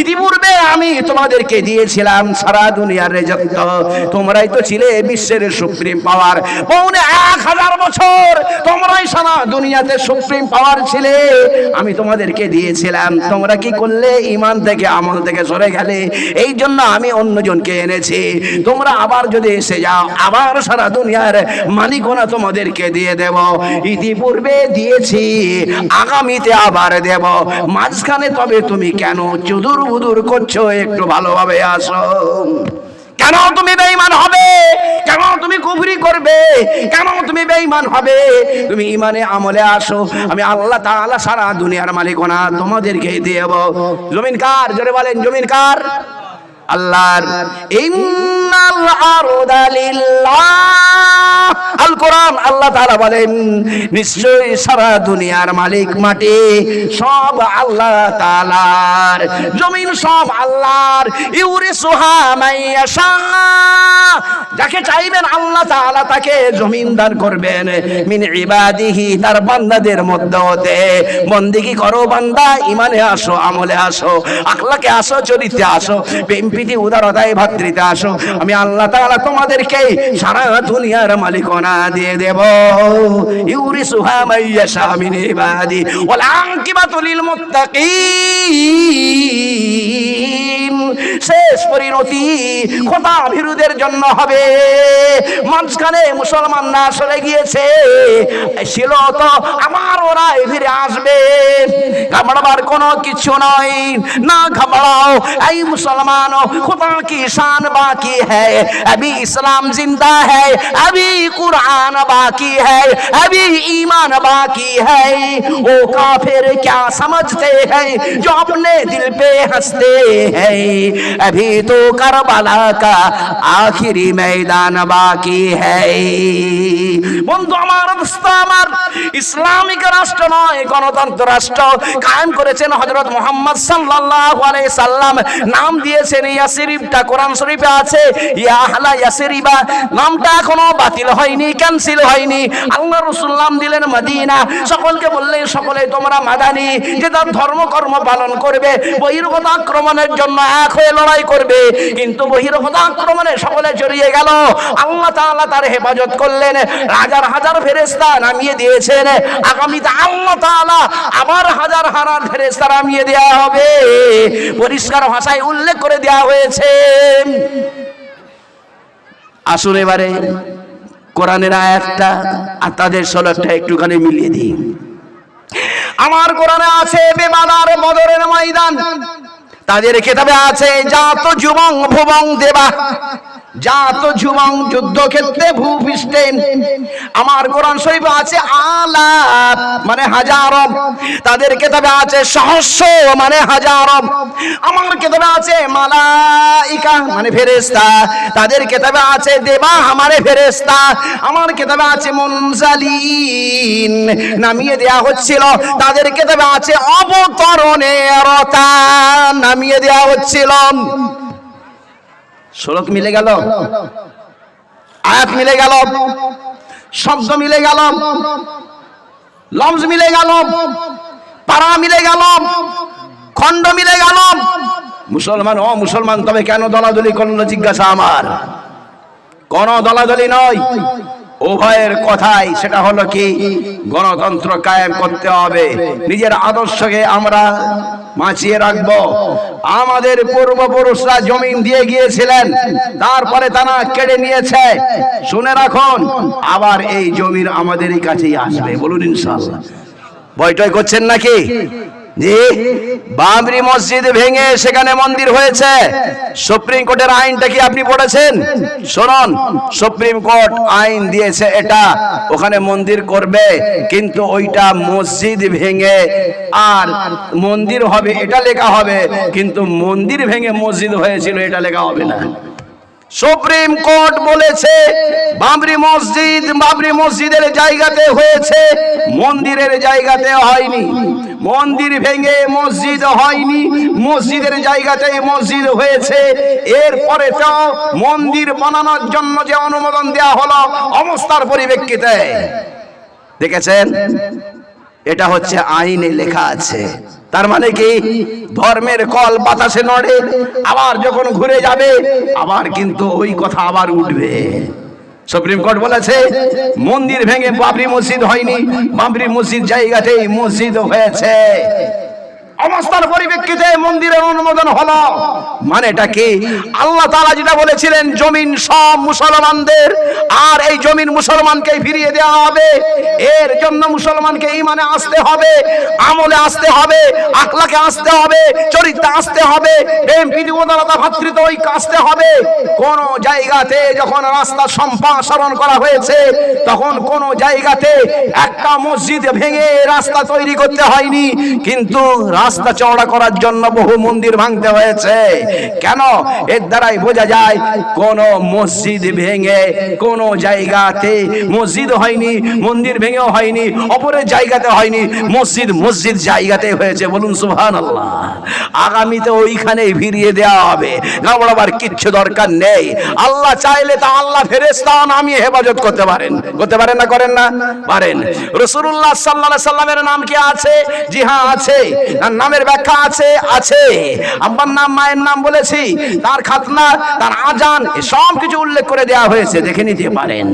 ইতিপূর্বে আমি তোমাদেরকে দিয়েছিলাম সারা দুনিয়ার তোমরাই তো ছিলে বিশ্বের সুপ্রিম পাওয়ার। পৌনে এক হাজার বছর তোমরাই সারা দুনিয়াতে সুপ্রিম পাওয়ার ছিলে। আমি তোমাদেরকে দিয়েছিলাম। তোমরা কি করলে? ইমান থেকে আমল থেকে সরে গেলে। এই জন্য আমি অন্যজনকে এনেছি। তোমরা আবার যদি এসে যাও, আবার সারা দুনিয়ার মালিকনা তোমাদেরকে দিয়ে দেব। ইতিপূর্বে দিয়েছি, আগামীতে আবার দেব। মাঝখানে তবে তুমি কেন চুদুর উদুর করছ? একটু ভালোভাবে আসো। কেন তুমি বেঈমান হবে? কেন তুমি কুফরি করবে? কেন তুমি বেঈমান হবে? তুমি ইমানে আমলে আসো। আমি আল্লাহ তাআলা সারা দুনিয়ার মালিকনা তোমাদেরকে দেব। জমিন কার? জোরে বলেন, জমিন কার? আল্লাহর। ইন্নাল আরদা লিল্লাহ। আল কোরআন আল্লাহ তাআলা বলেন, নিশ্চয়ই সারা দুনিয়ার মালিক মাটি, সব আল্লাহ তাআলার। জমিন সব আল্লাহর। ইউরিসুহা মাইয়াশা যাকে চাইবেন আল্লাহ তাআলা তাকে জমিনদার করবেন। মিন ইবাদিহি, তার বান্দাদের মধ্যে হতে। বন্দিগি করো বান্দা ইমানে আসো, আমলে আসো, আখলাকে আসো, চরিত্রে আসো, প্রেম প্রীতি উদারতায় ভাতৃতা আসো আমি আল্লাহ তাআলা তোমাদেরকে সারা দুনিয়ার মালিকনা দিয়ে দেব। ইউরিসুহা মাইয়াশা মিন ইবাদি। ওয়াল আকিবাতু লিল মুত্তাকিন। শেষ পরিণতি খোদা ভীরুদের জন্য হবে মাঝখানে মুসলমান না সরে গিয়েছে ছিল তো আমার ওরা ফিরে আসবে ঘাবড়াবার কোনো কিছু নয় না ঘাবড়াও এই মুসলমান खुदा की शान बाकी है अभी इस्लाम जिंदा है अभी कुरान बाकी है अभी ईमान बाकी है ओ काफिर क्या समझते हैं जो अपने दिल पे हंसते हैं अभी तो करबला का आखिरी मैदान बाकी है বন্ধু আমার অবস্থা আমার ইসলামিক রাষ্ট্র নয় গণতন্ত্র রাষ্ট্র কায়েম করেছেন হযরত মুহাম্মদ সাল্লাল্লাহু আলাইহি সাল্লাম নাম দিয়েছেন ইয়াসরিবটা কোরআন শরীফে আছে ইয়া আহলা ইয়াসরিবা নামটা এখনো বাতিল হয়নি ক্যান্সেল হয়নি আল্লাহ রাসূল নাম দিলেন মদিনা সকলকে বললেন সকলে তোমরা মাদানি যে তার ধর্ম কর্ম পালন করবে বহির্গত আক্রমণের জন্য এক হয়ে লড়াই করবে। কিন্তু বহির্গত আক্রমণে সকলে জড়িয়ে গেল। আল্লাহ তাআলা তার হেফাজত করলেন। হাজার হাজার ফেরেশতা নামিয়ে দিয়েছেন। আগামীতে আল্লাহ তাআলা আবার হাজার হাজার ফেরেশতা নামিয়ে দেওয়া হবে। পরিষ্কার ভাষায় উল্লেখ করে দেওয়া হয়েছে। আসুন এবারে কোরআনের আয়াতটা আর তাদের সলটটা একটুখানি মিলিয়ে দিই। আমার কোরআনে আছে বেমানার বদরের ময়দান। তাদের কেতাবে আছে জাত যুবং ভুবং দেবা। জাত যুবং যুদ্ধক্ষেত্রে ভূপৃষ্ঠে। আমার কোরআন শৈব আছে আলাপ মানে হাজার তাদের কেতাবে আছে সহস্র মানে হাজার আমার কেতাবে আছে মালাইকা মানে ফেরেশতা। তাদের কেতাবে আছে দেবা আমারে ফেরেশতা। আমার কেতাবে আছে মুনজালিন নামিয়ে দেয়া হচ্ছিল। তাদের কেতাবে আছে অবতরণের নামিয়ে দেয়া হচ্ছিল। সড়ক মিলে গেল? আয়াত মিলে গেল? শব্দ মিলে গেল? লমজ মিলে গেল পাড়া মিলে গেল, খণ্ড মিলে গেল। মুসলমান, ও মুসলমান, তবে কেন দলাদলি করল? জিজ্ঞাসা আমার। কোন দলাদলি নয়। উভয়ের কথাই, সেটা হলো কি? গণতন্ত্র কায়েম করতে হবে। নিজের আদর্শকে আমরা বাঁচিয়ে রাখব। আমাদের পূর্বপুরুষরা জমিন দিয়ে গিয়েছিলেন, তারপরে তারা কেড়ে নিয়েছে। শুনে রাখুন, আবার এই জমির আমাদেরই কাছেই আসবে। বলুন ইনশাআল্লাহ। বয়টয় করছেন নাকি? জি, বাবরি মসজিদ ভেঙে সেখানে মন্দির হয়েছে। সুপ্রিম কোর্টের আইনটা কি আপনি পড়েছেন? শুনুন, সুপ্রিম কোর্ট আইন দিয়েছে এটা, ওখানে মন্দির করবে, কিন্তু ওইটা মসজিদ ভেঙে আর মন্দির হবে, এটা লেখা হবে, কিন্তু মন্দির ভেঙে মসজিদ হয়েছিল, এটা লেখা হবে না। সুপ্রিম কোর্ট বলেছে, বাবরি মসজিদ বাবরি মসজিদের জায়গাতে হয়েছে, মন্দিরের জায়গাতে হয়নি। মন্দির ভেঙে মসজিদ হয়নি, মসজিদের জায়গাতে মসজিদ হয়েছে। এরপরে তো মন্দির বানানোর জন্য যে অনুমোদন দেওয়া হলো, অবস্থার পরিপ্রেক্ষিতে। দেখেছেন? এটা হচ্ছে আইনে লেখা আছে। তার মানে কি? ধর্মের কল বাতাসে নড়ে, আবার যখন ঘুরে যাবে, আবার কিন্তু ওই কথা আবার উঠবে। সুপ্রিম কোর্ট বলেছে, মন্দির ভেঙে বাবরি মসজিদ হয়নি, বাবরি মসজিদ জায়গাতেই মসজিদ হয়েছে। অবস্থার পরিপ্রেক্ষিতে মন্দিরের অনুমোদন হলো। মানেটা কি? আল্লাহ তাআলা যেটা বলেছিলেন, জমিন সব মুসলমানদের, আর এই জমিন মুসলমানকে ফিরিয়ে দেওয়া হবে। এর জন্য মুসলমানকে ইমানে আসতে হবে, আমলে আসতে হবে আকলাকে আসতে হবে, চরিত্রে আসতে হবে প্রেম প্রীতি উদারতা ভাতৃত্ব ঐক্য আসতে হবে। কোন জায়গাতে যখন রাস্তা সম্প্রসারণ করা হয়েছে, তখন কোন জায়গাতে একটা মসজিদ ভেঙে রাস্তা তৈরি করতে হয়নি। কিন্তু রাস্তা চওড়া করার জন্য বহু মন্দির ভাঙতে হয়েছে। কেন? এর দ্বারাই বোঝা যায়, কোন মসজিদ ভেঙে কোন জায়গাতে মসজিদ হয়নি, মন্দির ভেঙেও হয়নি, অপরের জায়গাতে হয়নি, মসজিদ মসজিদ জায়গাতে হয়েছে। বলুন সুহান আল্লাহ আগামীতে ওইখানেই ফিরিয়ে দেওয়া হবে। ঘাবড়াবার কিচ্ছু দরকার নেই। আল্লাহ চাইলে তা আল্লাহ ফেরেস্তা নামিয়ে হেফাজত করতে পারেন। করতে পারেন না, করেন না? পারেন। রসুল্লাহ সাল্লাহ সাল্লামের নাম কি আছে? জি হ্যাঁ আছে নামের ব্যাখ্যা আছে আছে। আব্বার নাম, মায়ের নাম বলেছি, তার খাতনা, তার আজান সব কিছু উল্লেখ করে দেওয়া হয়েছে, দেখে নিতে পারেন।